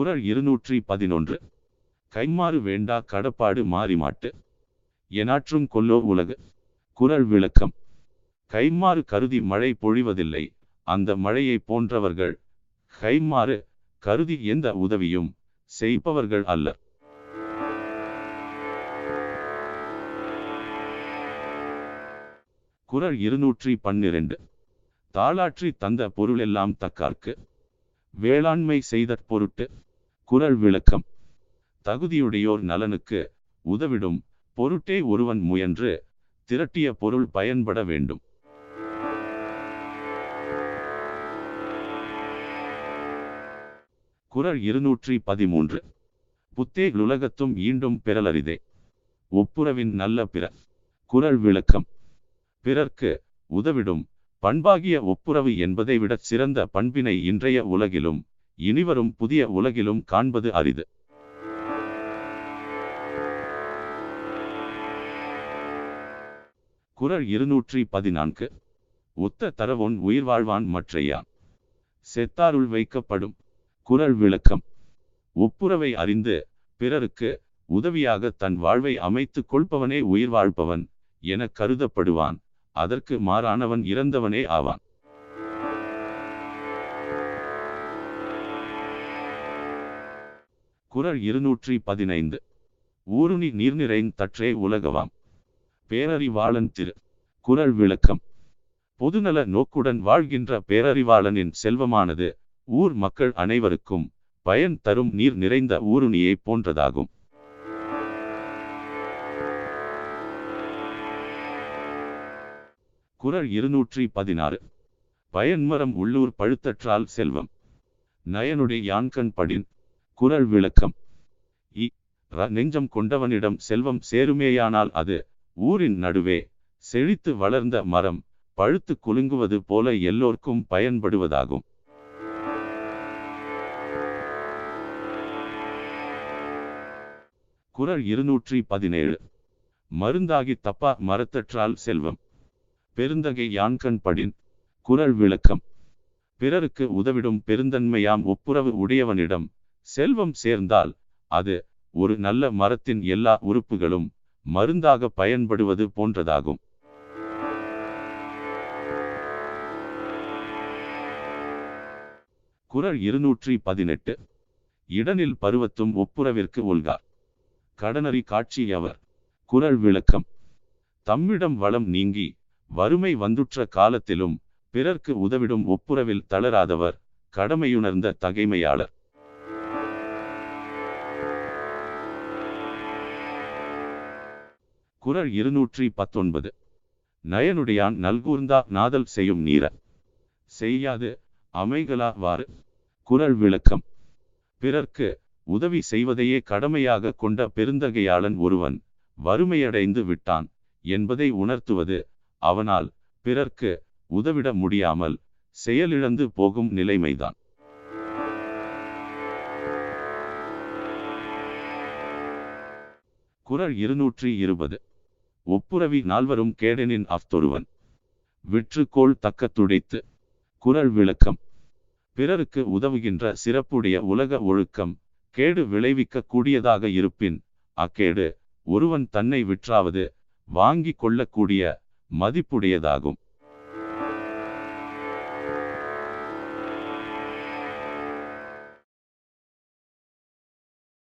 குரல் இருநூற்றி பதினொன்று. கைமாறு வேண்டா கடப்பாடு மாறிமாட்டு எனாற்றும் கொல்லோ உலகு. குரல் விளக்கம். கைமாறு கருதி மழை பொழிவதில்லை. அந்த மழையை போன்றவர்கள் கைமாறு கருதி எந்த உதவியும் செய்பவர்கள் அல்லர். குரல் இருநூற்றி பன்னிரண்டு. தாளாற்றி தந்த பொருளெல்லாம் தக்கார்க்கு. வேளாண்மை செய்த பொருட்டு. குரல் விளக்கம். தகுதியுடையோர் நலனுக்கு உதவிடும் பொருட்டே ஒருவன் முயன்று திரட்டிய பொருள் பயன்பட வேண்டும். குறள் இருநூற்றி பதிமூன்று. புத்தே உலகத்தும் ஈண்டும் பிறலறிதே. ஒப்புரவின் நல்ல பிற. குரல் விளக்கம். பிறர்க்கு உதவிடும் பண்பாகிய ஒப்புரவு என்பதை விட சிறந்த பண்பினை இன்றைய உலகிலும் இனிவரும் புதிய உலகிலும் காண்பது அரிது. குறள் இருநூற்றி பதினான்கு. ஒத்த தரவொன் உயிர் வாழ்வான் மற்றையான் செத்தாருள் வைக்கப்படும் குறள் விளக்கம். ஒப்புரவை அறிந்து பிறருக்கு உதவியாக தன் வாழ்வை அமைத்துக் கொள்பவனே உயிர் வாழ்பவன் என கருதப்படுவான். அதற்கு மாறானவன் இறந்தவனே ஆவான். குரல் இருநூற்றி பதினைந்து. ஊருணி நீர்நிறைந் தற்றே உலகவாம். பேரறிவாளன் திரு. குரல் விளக்கம். பொதுநல நோக்குடன் வாழ்கின்ற பேரறிவாளனின் செல்வமானது ஊர் மக்கள் அனைவருக்கும் பயன் தரும் நீர் நிறைந்த ஊருணியை போன்றதாகும். குரல் இருநூற்றி பதினாறு. பயன்மரம் உள்ளூர் பழுத்தற்றால் செல்வம். நயனுடைய யான்கண் படின். குரல் விளக்கம். இ. ர. நெஞ்சம் கொண்டவனிடம் செல்வம் சேருமேயானால் அது ஊரின் நடுவே செழித்து வளர்ந்த மரம் பழுத்து குலுங்குவது போல எல்லோர்க்கும் பயன்படுவதாகும். குரல் இருநூற்றி பதினேழு. மருந்தாகி தப்பா மரத்தற்றால் செல்வம். பெருந்தகை யான்கண் படின். குரல் விளக்கம். பிறருக்கு உதவிடும் பெருந்தன்மையாம் ஒப்புரவு உடையவனிடம் செல்வம் சேர்ந்தால் அது ஒரு நல்ல மரத்தின் எல்லா உறுப்புகளும் மருந்தாக பயன்படுவது போன்றதாகும். குறள் இருநூற்றி பதினெட்டு. இடனில் பருவத்தும் ஒப்புரவிற்கு ஒல்கார். கடனறி காட்சி அவர் குரல் விளக்கம். தம்மிடம் வளம் நீங்கி வறுமை வந்துற்ற காலத்திலும் பிறர்க்கு உதவிடும் ஒப்புரவில் தளராதவர் கடமையுணர்ந்த தகைமையாளர். குரல் இருநூற்றி பத்தொன்பது. நயனுடையான் நல்கூர்ந்தா நாதல் செய்யும் நீர. செய்யாது அமைகளாவாறு வாறு. விளக்கம். பிறர்க்கு உதவி செய்வதையே கடமையாக கொண்ட பெருந்தகையாளன் ஒருவன் வறுமையடைந்து விட்டான் என்பதை உணர்த்துவது அவனால் பிறர்க்கு உதவிட முடியாமல் செயலிழந்து போகும் நிலைமைதான். குறள் இருநூற்றி இருபது. ஒப்புரவி நால்வரும் கேடனின் அஃதொருவன் விற்றுக்கோள் தக்க துடைத்து குரல் விளக்கம். பிறருக்கு உதவுகின்ற சிறப்புடைய உலக ஒழுக்கம் கேடு விளைவிக்க கூடியதாக இருப்பின் அக்கேடு ஒருவன் தன்னை விற்றாவது வாங்கி கொள்ளக்கூடிய மதிப்புடையதாகும்.